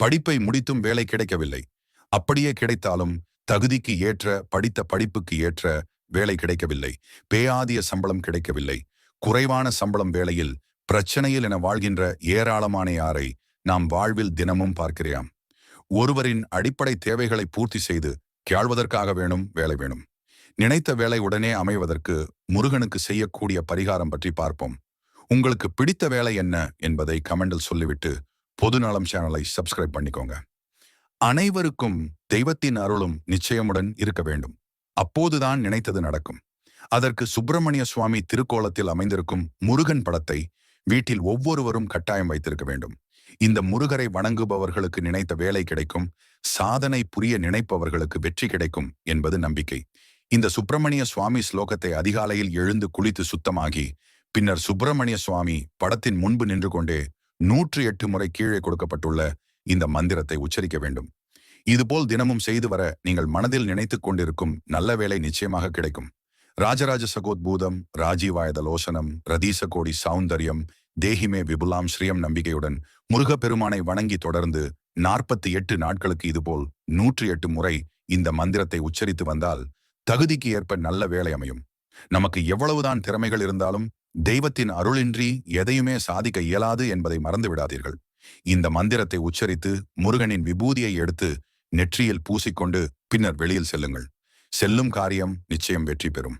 படிப்பை முடித்தும் வேலை கிடைக்கவில்லை. அப்படியே கிடைத்தாலும் தகுதிக்கு ஏற்ற படித்த படிப்புக்கு ஏற்ற வேலை கிடைக்கவில்லை. பேயாதிய சம்பளம் கிடைக்கவில்லை. குறைவான சம்பளம் வேளையில் பிரச்சனையில் என வாழ்கின்ற ஏராளமான யாரை நாம் வாழ்வில் தினமும் பார்க்கிறோம் ஒருவரின் அடிப்படை தேவைகளை பூர்த்தி செய்து கேள்வதற்காக வேணும் வேலை வேணும். நினைத்த வேலை உடனே அமைவதற்கு முருகனுக்கு செய்யக்கூடிய பரிகாரம் பற்றி பார்ப்போம். உங்களுக்கு பிடித்த வேலை என்ன என்பதை கமெண்டில் சொல்லிவிட்டு பொதுநலம் சேனலை சப்ஸ்கிரைப் பண்ணிக்கோங்க. அனைவருக்கும் தெய்வத்தின் அருளும் நிச்சயமுடன் இருக்க வேண்டும். அப்போதுதான் நினைத்தது நடக்கும். அதற்கு சுப்பிரமணிய சுவாமி திருக்கோலத்தில் அமைந்திருக்கும் முருகன் படத்தை வீட்டில் ஒவ்வொருவரும் கட்டாயம் வைத்திருக்க வேண்டும். இந்த முருகரை வணங்குபவர்களுக்கு நினைத்த வேலை கிடைக்கும். சாதனை புரிய நினைப்பவர்களுக்கு வெற்றி கிடைக்கும் என்பது நம்பிக்கை. இந்த சுப்பிரமணிய சுவாமி ஸ்லோகத்தை அதிகாலையில் எழுந்து குளித்து சுத்தமாகி பின்னர் சுப்பிரமணிய சுவாமி படத்தின் முன்பு நின்று கொண்டே நூற்றி எட்டு முறை கீழே கொடுக்கப்பட்டுள்ள இந்த மந்திரத்தை உச்சரிக்க வேண்டும். இதுபோல் தினமும் செய்து வர நீங்கள் மனதில் நினைத்துக் கொண்டிருக்கும் நல்ல வேலை நிச்சயமாக கிடைக்கும். ராஜராஜ சகோத்பூதம் ராஜீவாயத லோசனம் ரதீச கோடி சௌந்தர்யம் தேஹிமே விபுலாம் ஸ்ரீயம் நம்பிக்கையுடன் முருகப்பெருமானை வணங்கி தொடர்ந்து நாற்பத்தி எட்டு நாட்களுக்கு இதுபோல் நூற்றி எட்டு முறை இந்த மந்திரத்தை உச்சரித்து வந்தால் தகுதிக்கு ஏற்ப நல்ல வேலை அமையும். நமக்கு எவ்வளவுதான் திறமைகள் இருந்தாலும் தெய்வத்தின் அருளின்றி எதையுமே சாதிக்க இயலாது என்பதை மறந்து விடாதீர்கள் இந்த மந்திரத்தை உச்சரித்து முருகனின் விபூதியை எடுத்து நெற்றியில் பூசிக்கொண்டு பின்னர் வெளியில் செல்லுங்கள். செல்லும் காரியம் நிச்சயம் வெற்றி பெறும்.